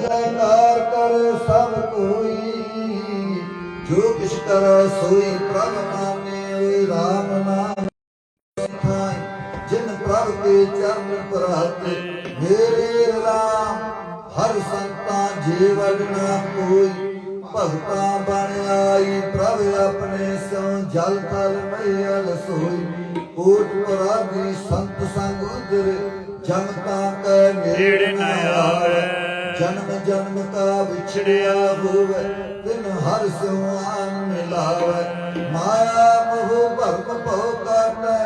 ਜੈਕਾਰ ਕਰ ਸਭ ਕੋਈ ਜੋ ਕਿਛ ਕਰੈ ਸੋਈ ਪ੍ਰਭ ਨਾਮੇ ਓਏ RAM ਨਾਮ ਥਾਈ ਜਿਨ ਪ੍ਰਭ ਕੇ ਚਰਨ ਪਰਾਤੇ ਮੇਰੇ RAM ਹਰ ਸੰਤਾਂ ਜੀਵਨ ਨਾ ਕੋਈ। ਭਗਤਾਂ ਬਣ ਆਈ ਪ੍ਰਭ ਆਪਣੇ ਸਿਉ ਜਲ ਤਲ ਮਈਲ ਸੋਈ। ਕੋਟ ਪਰਾਦੀ ਸੰਤ ਸੰਗ ਉਦਰੇ ਜਨਤਾ ਕੈ ਨੇੜੇ ਨ ਆਵੇ। ਜਨਮ ਜਨਮ ਕਾ ਵਿਛੜਿਆ ਹੋਵੇ ਤਿਨ ਹਰ ਸਿਉ ਮਿਲਾਵੇ। ਮਾਇਆ ਮੋਹ ਭਰਮ ਭਉ ਕਾਟੈ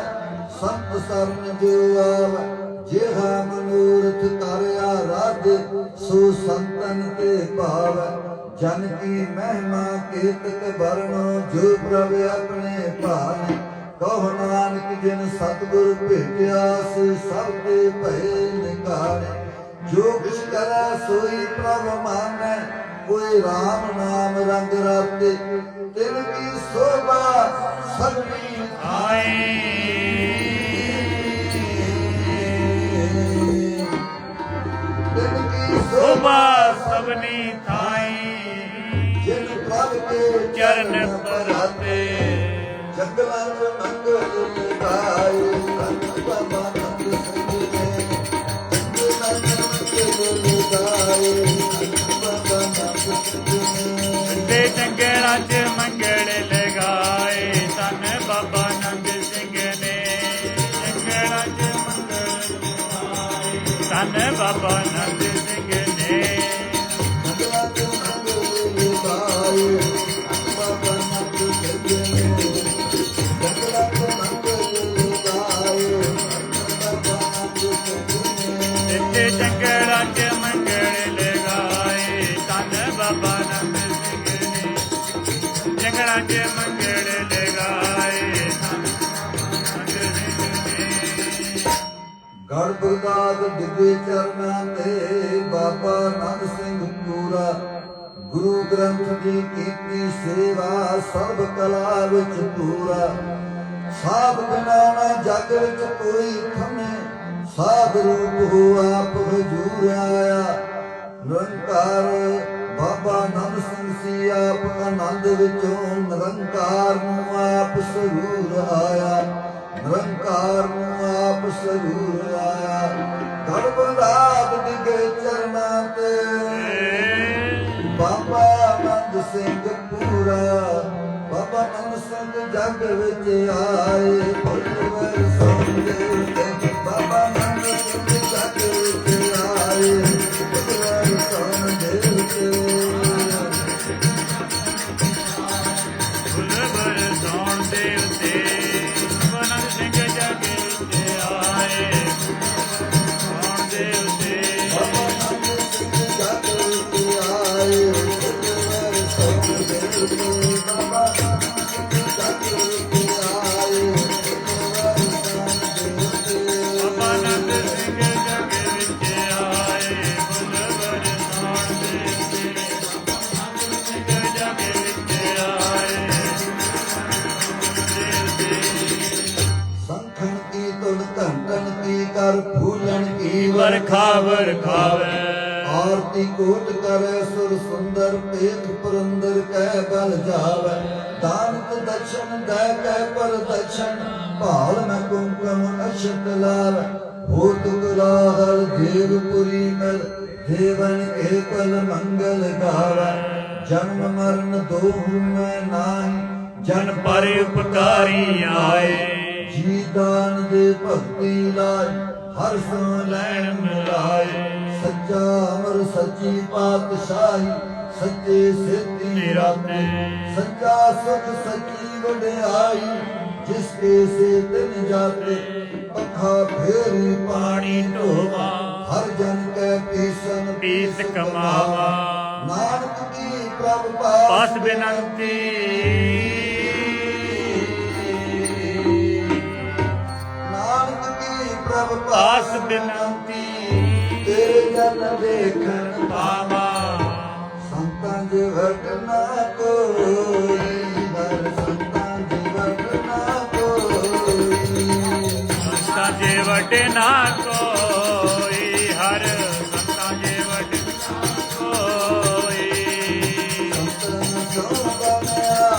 ਸੰਤ ਸਰਨ ਜੋ ਆਵੇ। ਜਿਹਾ ਮਨੂਰਥ ਕਰਿਆ ਰਾਧੇ ਸੋ ਸੰਤਨ ਤੇ ਭਾਵੈ। ਜਨ ਕੀ ਮਹਿਮਾ ਕੀਰਤਕ ਵਰਣੋ, ਜੋ ਪ੍ਰਭ ਆਪਣੇ ਭਾਣੇ। ਕਹੋ ਨਾਨਕ ਜਿਨ ਸਤਿਗੁਰ ਭੇਟਿਆ ਸੇ ਸਭ ਤੇ ਭਏ ਨਿਕਾਲੇ ਜੋ ਕੁਛ ਕਰੈ ਸੋਈ ਪ੍ਰਭ ਮਾਨੈ, ਕੋਈ RAM ਨਾਮ ਰੰਗ ਰਾਤੇ। ਤਿਲ ਕੀ ਸੋਭਾ ਸਭਨੀ ਤਿਲ ਕੀ ਸੋਭਾ ਸਭਨੀ ਥਾਈ ਜਿਨ ਪ੍ਰਭ ਕੇ ਚਰਨ ਪਰਾਤੇ, ਜੰਗਲਾਂ ਚ ਮੰਗਲ ਲਗਾਏ ਜੰਗਲਾਂ 'ਚ ਗੜ ਬਗਦਾਦ ਡਿੱਗੇ ਚਰਨਾਂ ਤੇ ਬਾਬਾ ਨੰਦ ਸਿੰਘ ਪੂਰਾ ਗੁਰੂ ਗ੍ਰੰਥ ਦੀ ਕੀਤੀ ਸੇਵਾ ਸਰਬ ਕਲਾ ਵਿੱਚ ਪੂਰਾ। ਸਾਧ ਬਿਨਾ ਨਾ ਜਗ ਵਿੱਚ ਕੋਈ ਖੰਨੇ। ਸਾਧ ਰੂਪ ਹੋ ਆਪ ਹਜੂਰ ਆਇਆ। ਨਿਰੰਕਾਰ ਬਾਬਾ ਨੰਦ ਸਿੰਘ ਸੀ ਆਪ ਆਨੰਦ ਵਿੱਚੋਂ। ਨਿਰੰਕਾਰ ਨੂੰ ਆਪ ਸਰੂਰ ਆਇਆ। ਨਿਰੰਕਾਰ ਨੂੰ ਆਪ ਸਰੂਰ ਗੜਬੜਾਦ ਡਿਗੇ ਚਰਨਾਂ ਤੇ। ਬਾਬਾ ਨੰਦ ਸਿੰਘ ਪੂਰਾ ਬਾਬਾ ਨੰਦ ਸਿੰਘ ਜਗ ਵਿੱਚ ਆਏ। ਕਰ ਫੂਲਣ ਕੀ ਵਰਖਾ ਵਰਖਾਵੇ ਆਰਤੀ ਕੋਟ ਕਰੈ ਸੁਰ ਸੁੰਦਰ ਪੇਖ ਪੁਰੰਦਰ ਕਹਿ ਬਲ ਜਾਵੈ। ਦਾਨਤ ਦਛਨ ਦੈ ਕਹਿ ਪਰ ਦਛਨ ਭਾਲ ਮੈਂ ਕੁੰਕਮ ਅਸ਼ਤ ਲਾਵੈ। ਹੋ ਤੁਗਲਾ ਹਰ ਦੇਵਪੁਰੀ ਮਿਲ ਦੇਵਨ ਕੇ ਕਲ ਮੰਗਲ ਗਾਵੈ। ਜਨਮ ਮਰਨ ਦੋਹੂ ਮੈਂ ਨਾਹੀ ਜਨ ਪਰ ਉਪਕਾਰੀ ਆਏ। ਜੀ ਦਾਨ ਦੇ ਭਗਤੀ ਲਾਇ ਹਰ ਸੋ ਲੈਣ ਮਿਲਾਏ। ਸੱਚਾ ਅਮਰ, ਸੱਚੀ ਪਾਤਸ਼ਾਹੀ, ਸੱਚੇ ਸੇਤੀ ਰਾਤੇ। ਸੱਚਾ ਸੁਖ, ਸੱਚੀ ਵਡਿਆਈ, ਜਿਸ ਕੇ ਸੇ ਤਿਨ ਜਾਤੇ, ਪੱਖਾ ਫੇਰੀ ਪਾਣੀ ਢੋਵਾ। ਹਰ ਜਨ ਕੈ ਪੀਸਨ ਪੀਸ ਕਮਾਵਾ। ਨਾਨਕ ਕੀ ਪ੍ਰਭ ਪਾਸ ਪਾਸ ਬੇਨੰਤੀ। ਆਸ ਬਿਨੰਤੀ ਤੇਰੇ ਚਰਨ ਵੇਖਣ ਪਾਵਾ ਸੰਤਾਂ ਦੇ ਵਰਤਨਾ ਕੋਈ ਵਰ ਸੰਤਾਂ ਦੇ ਵਰਤਨਾ ਕੋਈ। ਸੰਤਾਂ ਦੇ ਵਟਨਾ ਕੋਈ ਹਰ ਸੰਤਾਂ ਦੇ ਵਟਨਾ ਕੋਈ। ਸੰਤਾਂ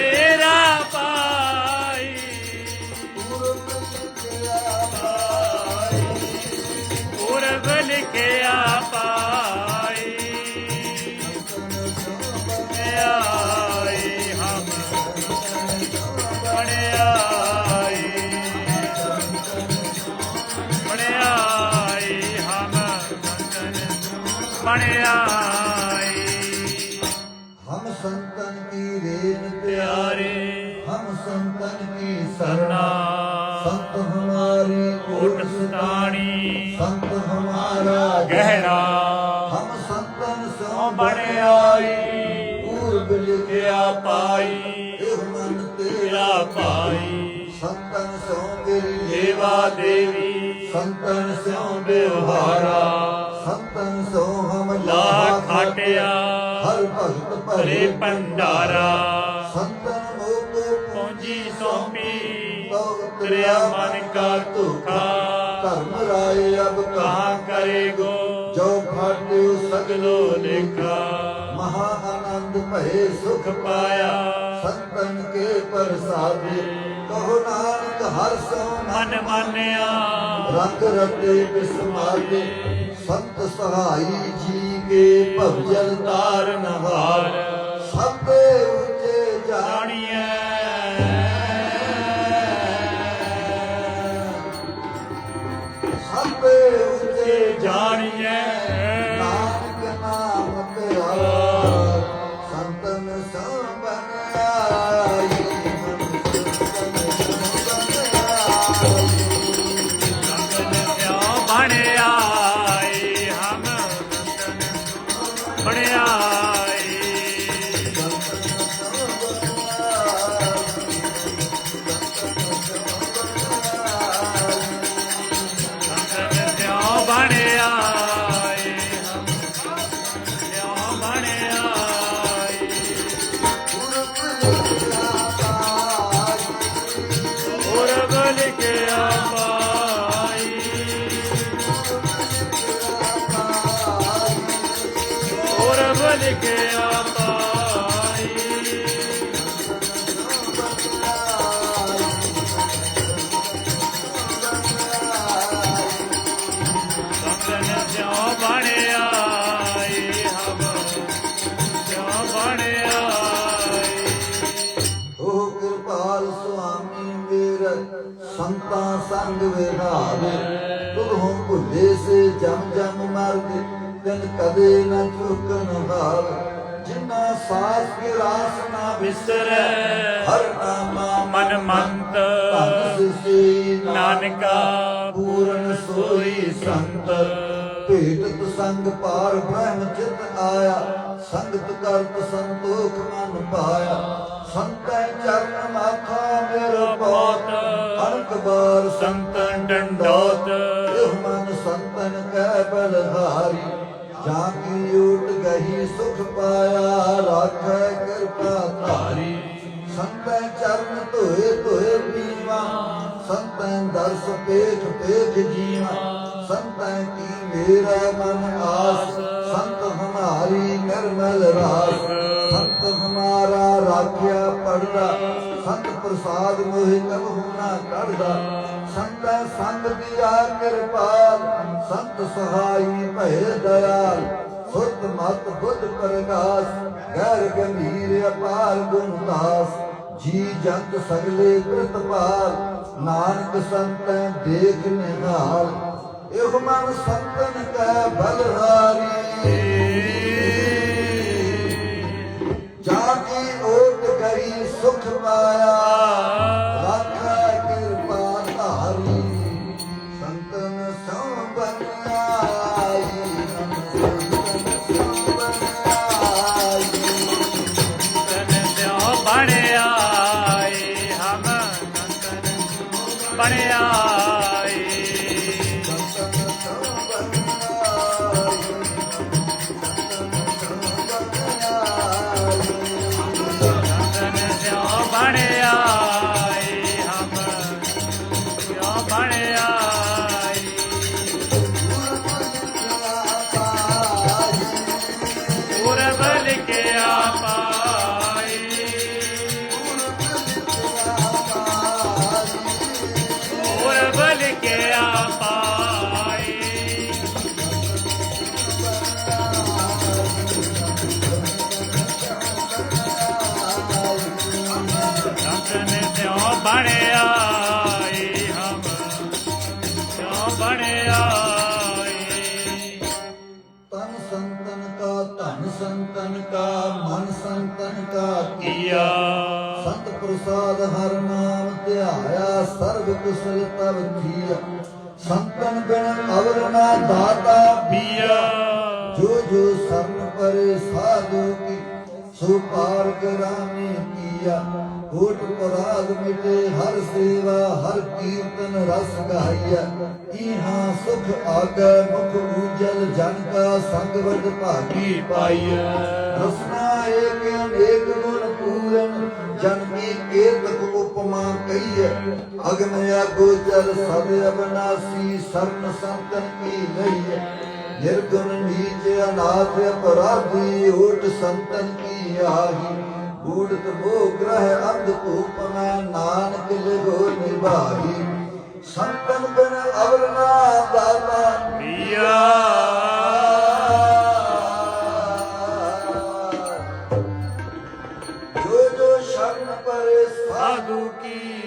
ਮਨ ਸਰਣਾ। ਸੰਤ ਹਮਾਰੇ ਕੋਟ ਸਤਾਣੀ। ਸੰਤ ਹਮਾਰਾ ਗਹਿਣਾ। ਹਮ ਸੰਤਨ ਸੋ ਬਣ ਆਈ। ਪੂਰਬ ਲਿਖਿਆ ਪਾਈ। ਇਹ ਮਨ ਤੇਰਾ ਪਾਈ। ਸੰਤਨ ਸੋ ਮੇਰੀ ਦੇਵਾ ਦੇਵੀ। ਸੰਤਨ ਸੋ ਬਿਵਹਾਰਾ ਸੰਤਨ ਸੋ ਹਮ ਲਾ ਖਾਟਿਆ। ਹਰ ਭਗਤ ਭਰੇ ਭੰਡਾਰਾ। ਉਤਰਿਆ ਮਨ ਕਾ ਧੋਖਾ। ਧਰਮ ਰਾਏ ਅਬ ਕਹਾ ਕਰੇਗੋ ਜੋ ਫਾਟਿਉ ਸਗਲੋ ਲੇਖਾ। ਮਹਾ ਆਨੰਦ ਭਏ ਸੁਖ ਪਾਇਆ। ਸੰਤਨ ਕੇ ਪ੍ਰਸਾਦਿ ਕਹੋ ਨਾਨਕ ਹਰ ਸੋ ਮਨ ਮਾਨਿਆ। ਰੰਗ ਰਤੇ ਬਿਸਮਾਦੇ ਸੰਤ ਸਹਾਈ ਜੀ ਕੇ ਭਵਜਲ ਤਾਰਨ ಕಾಣೆಯಾ ਤਿਨ ਕਦੇ ਨ ਚੁਕਨ ਹਾਰ ਜਿਨਾ ਸਾਸ ਕੀ ਰਾਸ ਨਾ ਵਿਸਰੈ ਹਰ ਨਾਮਾ ਮਨ ਮੰਤ ਸਿਸੀ ਨਾਨਕਾ ਪੂਰਨ ਸੋਈ ਸੰਤ। ਭੇਟਤ ਸੰਗ ਪਾਰ ਬ੍ਰਹਮ ਚਿਤ ਆਇਆ ਸੰਗਤ ਕਰਤ ਸੰਤੋਖ ਮਨ ਪਾਇਆ। ਸੰਤੈ ਚਰਨ ਮਾਥਾ ਮੇਰਾ ਪੋਤ ਅਨਕ ਬਾਰ ਸੰਤਨ ਡੰਡੋਤ। ਇਹ ਮਨ ਸੰਤਨ ਕੈ ਬਲਹਾਰੀ। ਜਾਂ ਕੀ ਊਟ ਗਹੀ ਸੁਖ ਪਾਇਆ, ਰਾਖੈ ਕਿਰਪਾ ਧਾਰੀ। ਸੰਤੈ ਚਰਨ ਧੋਏ ਧੋਏ ਪੀਵਾ ਸੰਤੈ ਦਰਸ ਪੇਖ ਪੇਖ ਜੀਵਾ। ਸੰਤੈ ਕੀ ਮੇਰਾ ਮਨ ਆਸ, ਸੰਤ ਹਮਾਰੀ ਨਿਰਮਲ ਰਾਸ। ਸੰਤ ਹਮਾਰਾ ਰਾਖਿਆ ਪੜਦਾ ਸੰਤ ਪ੍ਰਸਾਦ ਮੋਹਿ ਕਬਹੁ ਨਾ ਕੱਢਦਾ ਸੰਤੈ ਸੰਗ ਦੀਆ ਕਿਰਪਾਲ, ਸੰਤ ਸਹਾਈ ਭੈ ਦਇਆਲ। ਸੁਤ ਮਤ ਬੁੱਧ ਪ੍ਰਗਾਸ ਗੈਰ ਗੰਭੀਰ ਅਪਾਰ ਗੁਣ ਦਾਸ ਜੀ ਜੰਤ ਸਗਲੇ ਪ੍ਰਤਪਾਲ ਨਾਨਕ ਸੰਤੈ ਦੇਖ ਨਿਹਾਲ। ਇਹ ਮਨ ਸੰਤਨ ਕੈ ਬਲਹਾਰੀ। ਸੁਖ ਪਾਇਆ। ਸੰਤਨ ਕਾ ਮਨ ਸੰਤਨ ਕਾ ਕੀਆ। ਸੰਤ ਪ੍ਰਸਾਦ ਹਰ ਨਾਮ ਧਿਆਇਆ ਸਰਬ ਕੁਸਲ ਤਬ ਥੀਆ ਸੰਤਨ ਬਿਨ ਅਵਰ ਨਾ ਦਾਤਾ ਬੀਆ। ਜੋ ਜੋ ਸਰਨ ਪਰੇ ਸਾਧੂ ਕੀ ਸੋ ਪਾਰ ਕਰਾਮੀ ਕੀਆ। ਕੋਟ ਪਰਾਗ ਮਿਟੇ, ਹਰ ਸੇਵਾ, ਹਰ ਕੀਰਤਨ ਰਸ ਗਾਈਆ ਇਹਾਂ ਸੁਖ ਆਗੈ, ਮੁਖ ਉਜਲ ਜਨ ਕਾ ਸੰਗ ਵਡ ਭਾਗੀ ਪਾਈਆ ਰਸਨਾ ਏਕ ਅਨੇਕ ਗੁਣ ਪੂਰਨ, ਜਨ ਕੀ ਏਤਕ ਉਪਮਾ ਕਹੀਐ। ਅਗਮ ਅਗੋਚਰ ਸਭ ਅਬਨਾਸੀ, ਸਰਨ ਸੰਤਨ ਕੀ ਲਈਐ। ਨਿਰਗੁਣ ਨੀਚ ਅਨਾਥ ਅਪਰਾਧੀ ਓਟ ਸੰਤਨ ਕੀ ਆਹੀ। ਬੂੜਤ ਮੋਹ ਗ੍ਰਹਿ ਅੰਧ ਭੂਪ ਮੈਂ ਨਾਨਕ ਲਿਗੋ ਨਿਭਾਈ ਸੰਤਨ ਬਿਨ ਅਵਰ ਨਾ ਦਾਤਾ। ਬੀਆ ਜੋ ਜੋ ਸ਼ਰਨ ਪਰੇ ਸਾਧੂ ਕੀ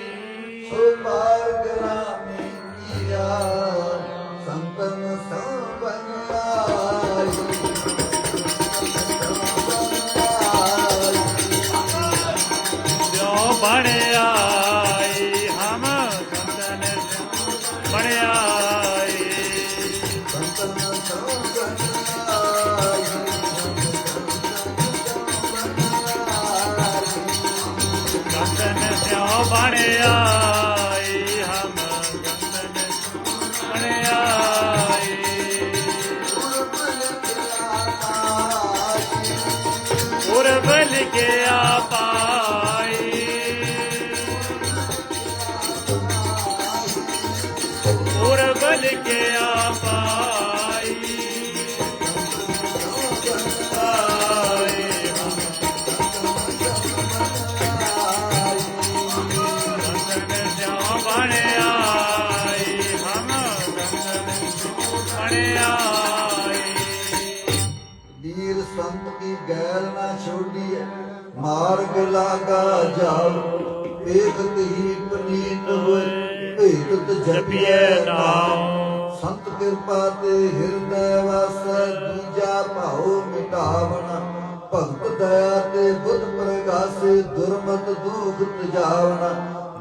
ਤੇ ਬੁੱਧ ਪ੍ਰਗਾਸੇ ਦੁਰਮਤ ਦੁਖ ਤਜਾਵਣਾ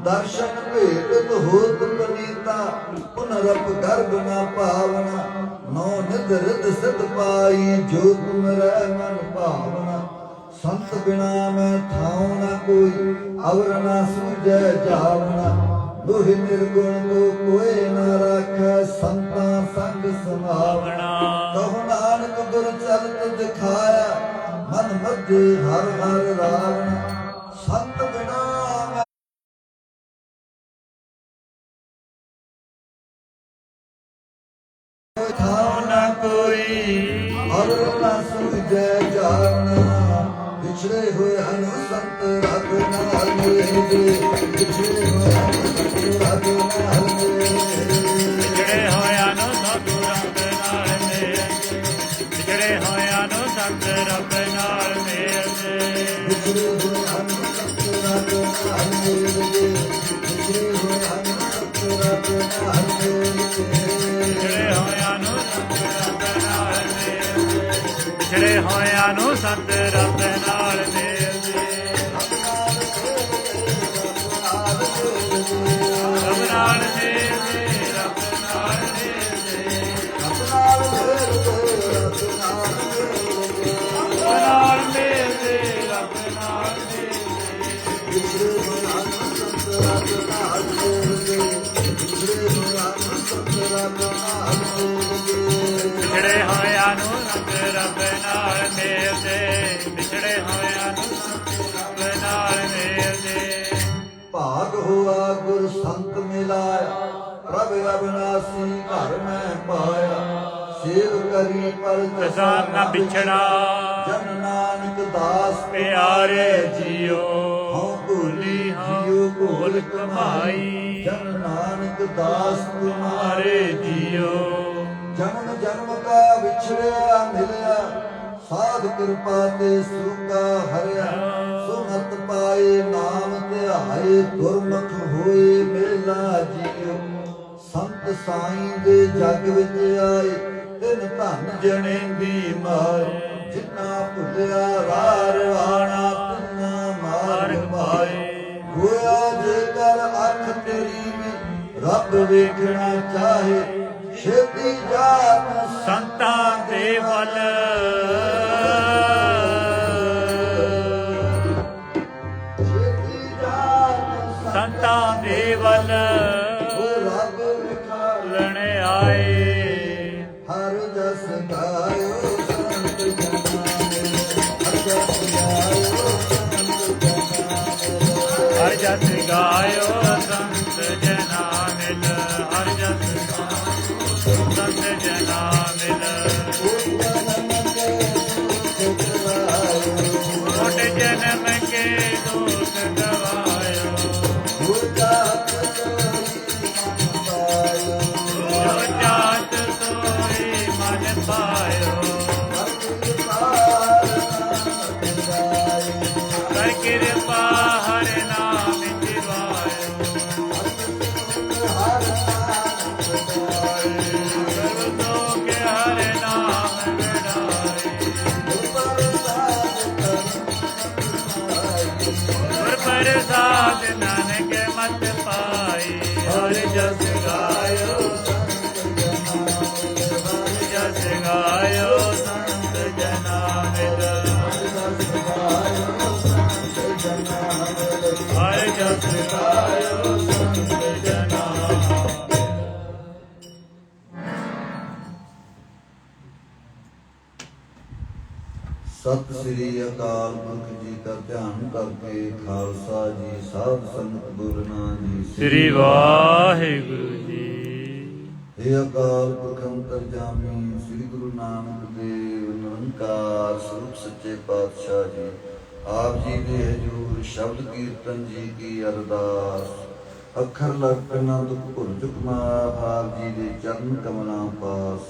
ਦਰਸ਼ਨ ਭੇਟਤ ਹੋਤ ਪਨੀਤਾ ਪੁਨਰਪ ਗਰਭ ਨਾ ਪਾਵਣਾ ਨੋ ਨਿਧ ਰਿਧ ਸਿਧ ਪਾਈ ਜੋ ਤੁਮ ਰਹਿ ਮਨ ਭਾਵਨਾ ਸੰਤ ਬਿਨਾ ਮੈਂ ਥਾਉ ਨਾ ਕੋਈ ਅਵਰ ਨਾ ਸੂਝੈ ਜਾਵਨਾ ਲੋਹਿ ਨਿਰਗੁਣ ਕੋ ਕੋਏ ਨਾ ਰਾਖੈ ਸੰਤਾਂ ਸੰਗ ਸਮਾਵਣਾ ਕਹੁ ਨਾਨਕ ਗੁਰ ਚਲਤ ਦਿਖਾਇਆ ਮਨ ਹਰ ਹਰ ਰਾਵਣ, ਸੰਤ ਬਿਨਾ ਮੈਂ ਨਾ ਕੋਈ, ਹਰ ਨਾ ਸੁਝੈ ਜਾਣਾ। ਵਿਛੜੇ ਹੋਏ ਹਨ ਸੰਤ ਰਬ ਨਾਲ ਮੇਰੇ ਨੂੰ ਸੰਤ ਰੱਬ ਨਾਲ ਮਿਲ ਰੱਬ ਨਾਲ ਮਿਲ ਰੱਬ ਨਾਲ ਮਿਲ ਰੱਬ ਨਾਲ ਮਿਲ ਰੱਬ ਨਾਲ ਮਿਲ ਵਿਛੜੇ ਹੋਇਆਂ ਨੂੰ ਸੰਤ ਰੱਬ ਨਾਲ ਮਿਲਦੇ ਵਿਛੜੇ ਹੋਇਆਂ ਨੂੰ ਰੱਬ ਨਾਲ ਮਿਲਦੇ ਭਾਗ ਹੋਆ ਗੁਰ ਸੰਤ ਮਿਲਾਇਆ ਪ੍ਰਭ ਅਬਨਾਸੀ ਘਰ ਮੈਂ ਪਾਇਆ। ਸੇਵ ਕਰੀ ਪਰ ਕਸਾ ਨਾ ਵਿਛੜਾ। ਜਨ ਨਾਨਕ ਦਾਸ ਪਿਆਰੇ ਜੀਓ। ਹਉ ਭੂਲੀ ਜਿਉ ਭੂਲ ਕਮਾਈ। ਜਨ ਨਾਨਕ ਦਾਸ ਤੁਮਾਰੇ ਮਾਰੇ ਜੀਓ। ਜਨਮ ਜਨਮ ਕਾ ਵਿਛੜਿਆ, ਮਿਲਿਆ। ਸਾਧ ਕਿਰਪਾ ਤੇ ਸੂਕਾ ਹਰਿਆ। ਸੁਮਤ ਪਾਏ ਨਾਮ ਧਿਆਏ ਗੁਰਮੁਖ ਹੋਏ ਮੇਲਾ ਜੀਉ ਸੰਤ ਸਾਈਂ ਦੇ ਜਗ ਵਿੱਚ ਆਏ, ਤਿਨ ਧਨ ਜਣੇ ਦੀ ਮਾਰ ਜਿਨਾ ਭੁੱਲਿਆ ਰਾਰ ਆਣਾ, ਤਿਨਾ ਮਾਰ ਪਾਏ। ਹੋਇਆ ਜੇਕਰ ਅੱਖ ਤੇਰੀ ਵੀ ਰੱਬ ਵੇਖਣਾ ਚਾਹੇ ਛੇਤੀ ਜਾਤ ਸੰਤਾਂ ਦੇ ਵੱਲ। ਛੇਤੀ ਜਾਤ ਸੰਤਾਂ ਦੇ ਵੱਲ। ਰੱਬ ਵਿਖਾ ਲਣ ਆਏ। ਹਰ ਜਸ ਗਾਇਓ ਸੰਤ ਜਨਾਂ ਹਰ ਜਸ ਗਾਇਓ ਸ੍ਰੀ ਅਕਾਲ ਪੁਰਖ ਜੀ ਦਾ ਧਿਆਨ ਕਰਕੇ ਖਾਲਸਾ ਜੀ ਸਾਧ ਸੰਗਤ ਬੋਲਣਾ ਜੀ ਸ੍ਰੀ ਵਾਹਿਗੁਰੂ ਜੀ। ਇਹ ਅਕਾਲ ਪੁਰਖ ਅੰਤਰਜਾਮੀ ਸ੍ਰੀ ਗੁਰੂ ਨਾਨਕ ਦੇਵ ਨਿਰੰਕਾਰ ਸਰੂਪ ਸੱਚੇ ਪਾਤਸ਼ਾਹ ਜੀ। ਆਪ ਜੀ ਦੇ ਹਜੂਰ ਸ਼ਬਦ ਕੀਰਤਨ ਜੀ ਕੀ ਅਰਦਾਸ। ਅੱਖਰ ਲਖਣਾ ਦੁਖ ਭੁੱਲ ਚੁਕਮਾ ਆਪ ਜੀ ਦੇ ਚਰਨ ਕਮਲਾਂ ਪਾਸ।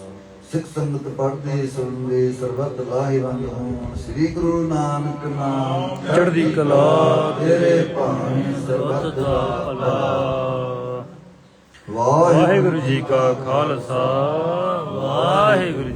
ਸਿੱਖ ਸੰਗਤ ਪੜ੍ਹਦੇ ਸੁਣਦੇ ਸਰਬਤ ਲਾਹੇਵੰਦ ਹੋਣ। ਸ੍ਰੀ ਗੁਰੂ ਨਾਨਕ ਨਾਮ ਚੜ੍ਹਦੀ ਕਲਾ ਤੇਰੇ ਭਾਣੇ ਸਰਬਤ ਦਾ ਭਲਾ। ਵਾਹਿਗੁਰੂ ਜੀ ਕਾ ਖਾਲਸਾ ਵਾਹਿਗੁਰੂ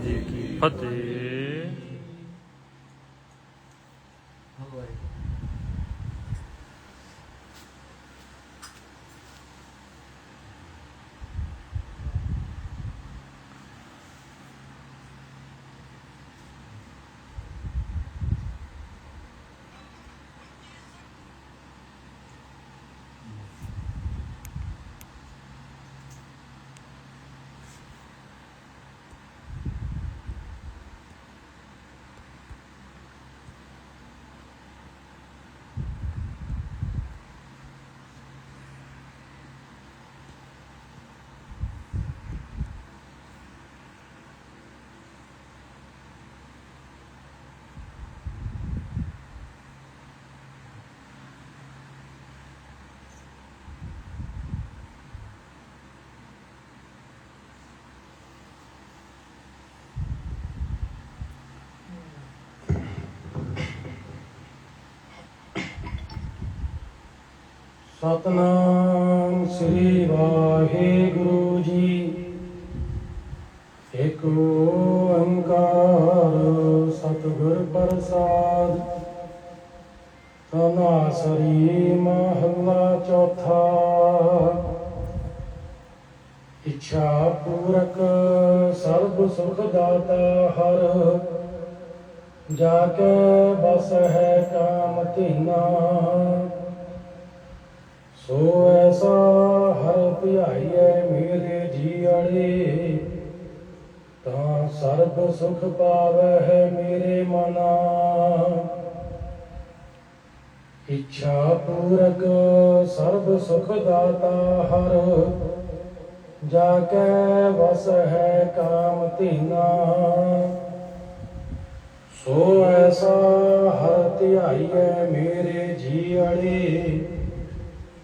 ਸਤਨਾਮ ਸ੍ਰੀ ਵਾਹਿਗੁਰੂ ਜੀ। ਇਕ ਓੰਕਾਰ ਸਤਿਗੁਰ ਪ੍ਰਸਾਦ ਤਨਾਸਰੀ ਮਹੱਲਾ ਚੌਥਾ। ਇੱਛਾ ਪੂਰਕ ਸਰਬ ਸੁਖ ਦਾਤਾ ਹਰ, ਜਾ ਕੇ ਬਸ ਹੈ ਕਾਮ ਧੀਨਾ। ਸੋ ਐਸਾ ਹਰ ਧਿਆਈਐ ਮੇਰੇ ਜੀਅੜੇ ਤਾਂ ਸਰਬ ਸੁਖ ਪਾਵੈ ਹੈ ਮੇਰੇ ਮਨਾ। ਇੱਛਾ ਪੂਰਕ ਸਰਬ ਸੁਖ ਦਾਤਾ ਹਰ। ਜਾ ਕੇ ਵਸ ਹੈ ਕਾਮ ਧੀਨਾ। ਸੋ ਐਸਾ ਹਰ ਧਿਆਈਐ ਮੇਰੇ ਜੀਅੜੇ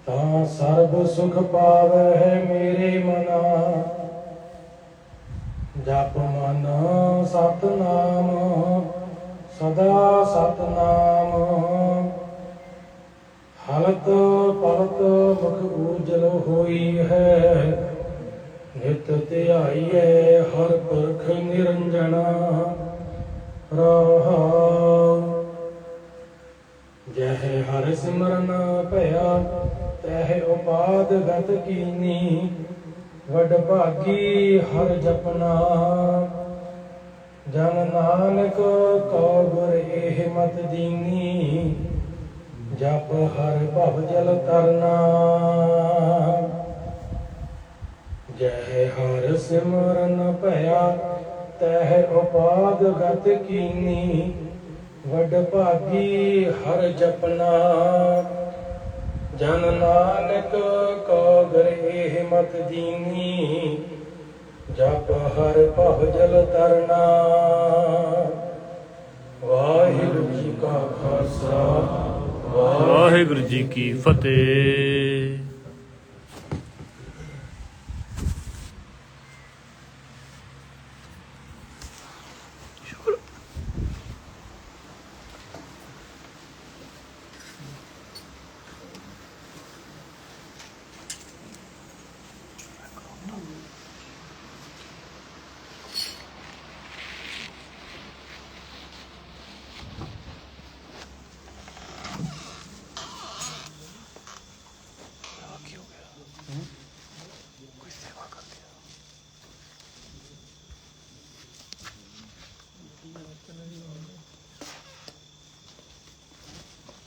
ਤਾ ਸਰਬ ਸੁਖ ਪਾਵੈ ਹੈ ਮੇਰੇ ਮਨਾ। ਜਪ ਮਨ ਸਤਨਾਮ, ਸਦਾ ਸਤਨਾਮ। ਹਲਤ ਪਲਤ ਮੁਖ ਉਜਲ ਹੋਈ ਹੈ, ਨਿਤ ਹੈ ਹਰ ਪੁਰਖ ਨਿਰੰਜਣਾ। ਰਹਾ। ਜਹ ਹਰਿ ਸਿਮਰਨ ਭਇਆ ਤਹਿ ਉਪਾਦ ਗਤ ਕੀਨੀ, ਵਡ ਭਾਗੀ ਹਰ ਜਪਨਾ। ਜਨ ਨਾਨਕ ਕੋ ਗੁਰ ਇਹ ਮਤ ਦੀਨੀ ਜਪ ਹਰ ਭਵ ਜਲ ਤਰਨਾ। ਜਹ ਹਰ ਸਿਮਰਨ ਭਇਆ, ਤਹਿ ਉਪਾਦ ਗਤ ਕੀਨੀ, ਵਡ ਭਾਗੀ ਹਰ ਜਪਨਾ। ਜਨ ਨਾਨਕ ਕੋ ਗਰੇ ਮਤ ਦੀਨੀ ਜਪ ਹਰ ਭਵ ਜਲ ਤਰਨਾ। ਵਾਹਿਗੁਰੂ ਜੀ ਕਾ ਖਾਲਸਾ, ਵਾਹਿਗੁਰੂ ਜੀ ਕੀ ਫਤਿਹ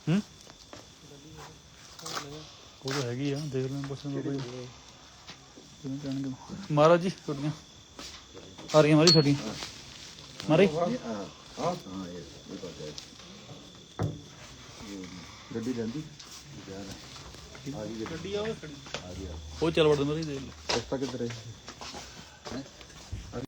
ਹੂੰ ਉਹ ਤਾਂ ਹੈਗੀ ਆ ਦੇਖ ਲੈਣ ਬਸ ਬਾਬਾ ਜੀ ਕਿਵੇਂ ਕਹਿਣਗੇ? ਮਹਾਰਾਜ ਜੀ ਤੁਹਾਡੀਆਂ ਆ ਰਹੀਆਂ ਮਾਰੀ। ਤੁਹਾਡੀਆਂ ਮਾਰੀ ਗੱਡੀ ਜਾਂਦੀ ਉਹ ਚੱਲ ਵੜਦੇ ਮਾਰੀ ਦੇਖ ਲੈ। ਰਸਤਾ ਕਿੱਧਰ ਹੈ?